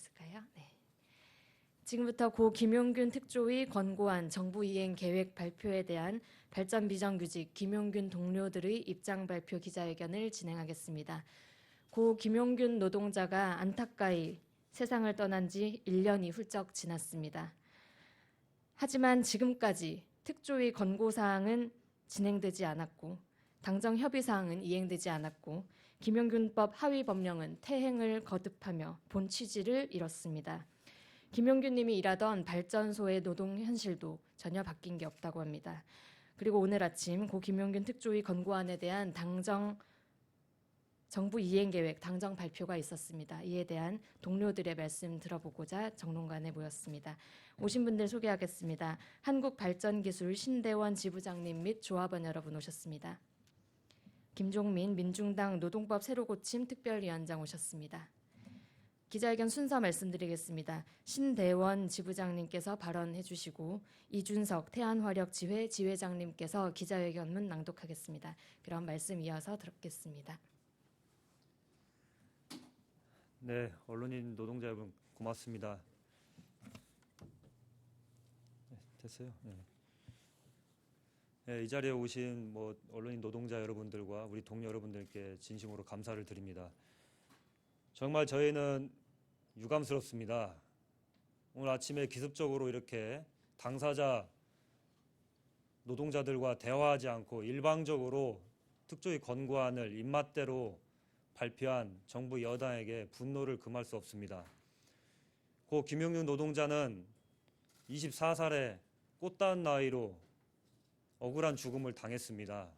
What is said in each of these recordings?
됐을까요? 네. 지금부터 고 김용균 특조위 권고안 정부 이행 계획 발표에 대한 발전 비정규직 김용균 동료들의 입장 발표 기자회견을 진행하겠습니다. 고 김용균 노동자가 안타까이 세상을 떠난 지 1년이 훌쩍 지났습니다. 하지만 지금까지 특조위 권고 사항은 진행되지 않았고 당정 협의 사항은 이행되지 않았고 김용균법 하위 법령은 퇴행을 거듭하며 본 취지를 잃었습니다. 김용균 님이 일하던 발전소의 노동 현실도 전혀 바뀐 게 없다고 합니다. 그리고 오늘 아침 고 김용균 특조위 권고안에 대한 당정 정부 이행 계획 당정 발표가 있었습니다. 이에 대한 동료들의 말씀 들어보고자 정론관에 모였습니다. 오신 분들 소개하겠습니다. 한국발전기술 신대원 지부장님 및 조합원 여러분 오셨습니다. 김종민 민중당 노동법 새로 고침 특별위원장 오셨습니다. 기자회견 순서 말씀드리겠습니다. 신대원 지부장님께서 발언해 주시고 이준석 태안화력 지회 지회장님께서 기자회견문 낭독하겠습니다. 그럼 말씀 이어서 듣겠습니다. 네, 언론인 노동자 여러분 고맙습니다. 네, 됐어요. 네. 네, 이 자리에 오신 뭐 언론인 노동자 여러분들과 우리 동료 여러분들께 진심으로 감사를 드립니다. 정말 저희는 유감스럽습니다. 오늘 아침에 기습적으로 이렇게 당사자 노동자들과 대화하지 않고 일방적으로 특조위 권고안을 입맛대로 발표한 정부 여당에게 분노를 금할 수 없습니다. 고 김용윤 노동자는 24살에 꽃다운 나이로 억울한 죽음을 당했습니다.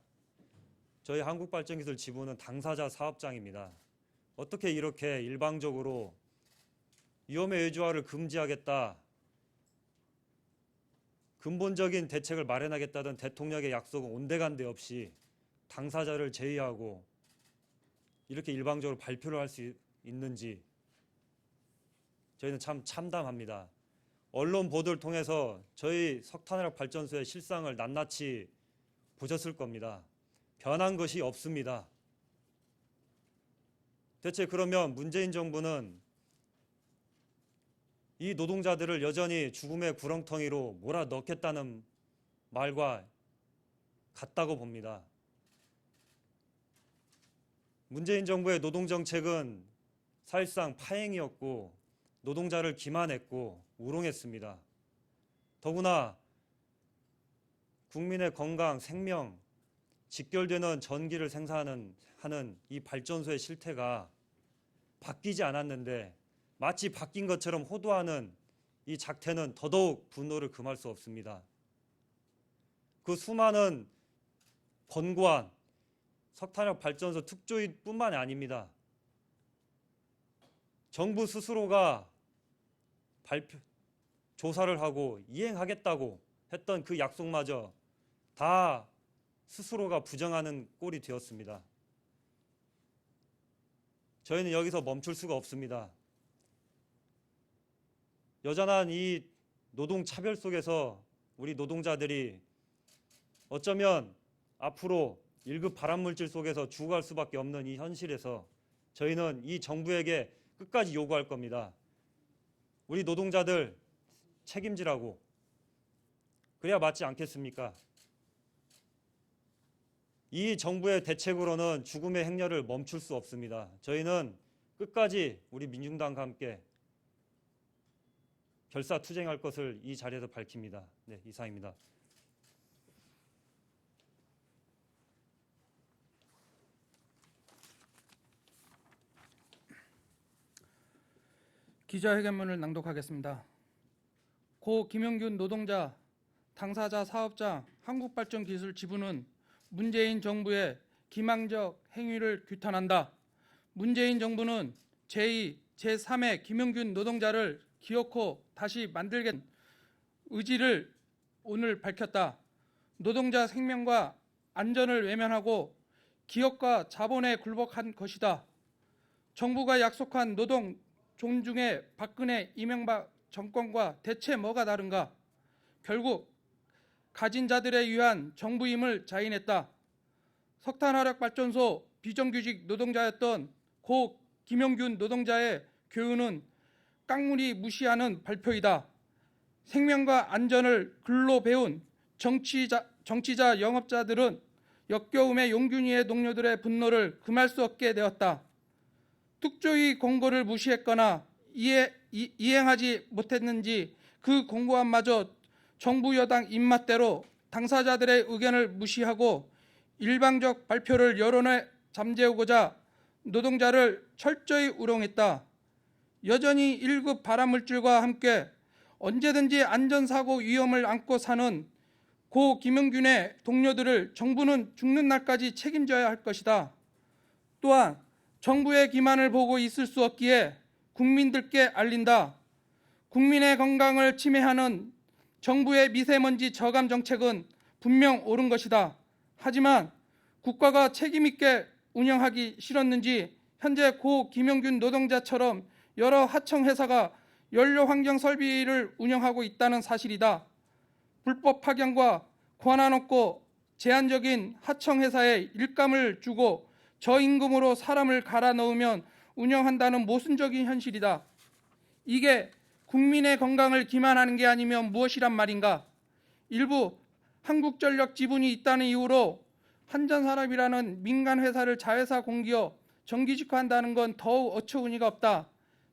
저희 한국발전기술 지부는 당사자 사업장입니다. 어떻게 이렇게 일방적으로 위험의 의주화를 금지하겠다. 근본적인 대책을 마련하겠다던 대통령의 약속은 온데간데 없이 당사자를 제의하고 이렇게 일방적으로 발표를 할 수 있는지 저희는 참 참담합니다. 언론 보도를 통해서 저희 석탄화력 발전소의 실상을 낱낱이 보셨을 겁니다. 변한 것이 없습니다. 대체 그러면 문재인 정부는 이 노동자들을 여전히 죽음의 구렁텅이로 몰아넣겠다는 말과 같다고 봅니다. 문재인 정부의 노동 정책은 사실상 파행이었고 노동자를 기만했고 우롱했습니다. 더구나 국민의 건강, 생명, 직결되는 전기를 생산하는 하는 이 발전소의 실태가 바뀌지 않았는데 마치 바뀐 것처럼 호도하는 이 작태는 더더욱 분노를 금할 수 없습니다. 그 수많은 권고안 석탄력 발전소 특조위뿐만이 아닙니다. 정부 스스로가 발표 조사를 하고 이행하겠다고 했던 그 약속마저 다 스스로가 부정하는 꼴이 되었습니다. 저희는 여기서 멈출 수가 없습니다. 여전한 이 노동 차별 속에서 우리 노동자들이 어쩌면 앞으로 1급 발암물질 속에서 죽어갈 수밖에 없는 이 현실에서 저희는 이 정부에게 끝까지 요구할 겁니다. 우리 노동자들 책임지라고 그래야 맞지 않겠습니까? 이 정부의 대책으로는 죽음의 행렬을 멈출 수 없습니다. 저희는 끝까지 우리 민중당과 함께 결사 투쟁할 것을 이 자리에서 밝힙니다. 네, 이상입니다. 기자회견문을 낭독하겠습니다. 고 김영균 노동자 당사자 사업자 한국발전기술 지부는 문재인 정부의 기망적 행위를 규탄한다. 문재인 정부는 제2, 제3의 김영균 노동자를 기어코 다시 만들겠 의지를 오늘 밝혔다. 노동자 생명과 안전을 외면하고 기업과 자본에 굴복한 것이다. 정부가 약속한 노동 존중의 박근혜 이명박 정권과 대체 뭐가 다른가? 결국 가진 자들에 의한 정부임을 자인했다. 석탄화력 발전소 비정규직 노동자였던 고 김용균 노동자의 교훈은 깡무리 무시하는 발표이다. 생명과 안전을 글로 배운 정치자, 정치자 영업자들은 역겨움의 용균이의 동료들의 분노를 금할 수 없게 되었다. 특조위 공고를 무시했거나 이해, 이, 이행하지 못했는지 그 공고안마저 정부 여당 입맛대로 당사자들의 의견을 무시하고 일방적 발표를 여론에 잠재우고자 노동자를 철저히 우롱했다. 여전히 1급 발암물질과 함께 언제든지 안전사고 위험을 안고 사는 고 김영균의 동료들을 정부는 죽는 날까지 책임져야 할 것이다. 또한 정부의 기만을 보고 있을 수 없기에 국민들께 알린다. 국민의 건강을 침해하는 정부의 미세먼지 저감 정책은 분명 옳은 것이다. 하지만 국가가 책임있게 운영하기 싫었는지 현재 고 김영균 노동자처럼 여러 하청 회사가 연료 환경 설비를 운영하고 있다는 사실이다. 불법 파견과 권한 없고 제한적인 하청 회사에 일감을 주고 저임금으로 사람을 갈아 넣으면 운영한다는 모순적인 현실이다. 이게 국민의 건강을 기만하는 게 아니면 무엇이란 말인가? 일부 한국전력 지분이 있다는 이유로 한전산업이라는 민간 회사를 자회사 공기업 정기직화한다는 건 더욱 어처구니가 없다.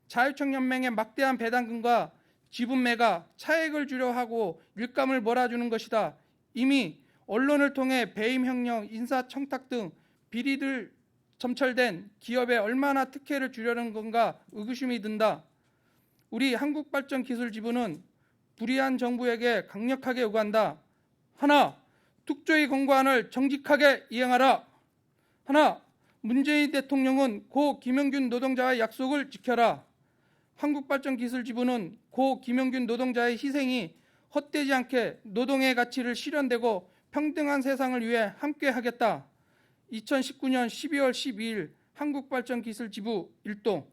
자유청 연맹의 막대한 배당금과 지분매가 차액을 주려 하고 일감을 몰아주는 것이다. 이미 언론을 통해 배임혁령, 인사 청탁 등 비리들 점철된 기업에 얼마나 특혜를 주려는 건가 의구심이 든다. 우리 한국발전기술지부는 불의한 정부에게 강력하게 요구한다. 하나, 특조위 공고안을 정직하게 이행하라. 하나, 문재인 대통령은 고 김영균 노동자의 약속을 지켜라. 한국발전기술지부는 고 김영균 노동자의 희생이 헛되지 않게 노동의 가치를 실현되고 평등한 세상을 위해 함께 하겠다. 2019년 12월 12일 한국발전기술지부 일동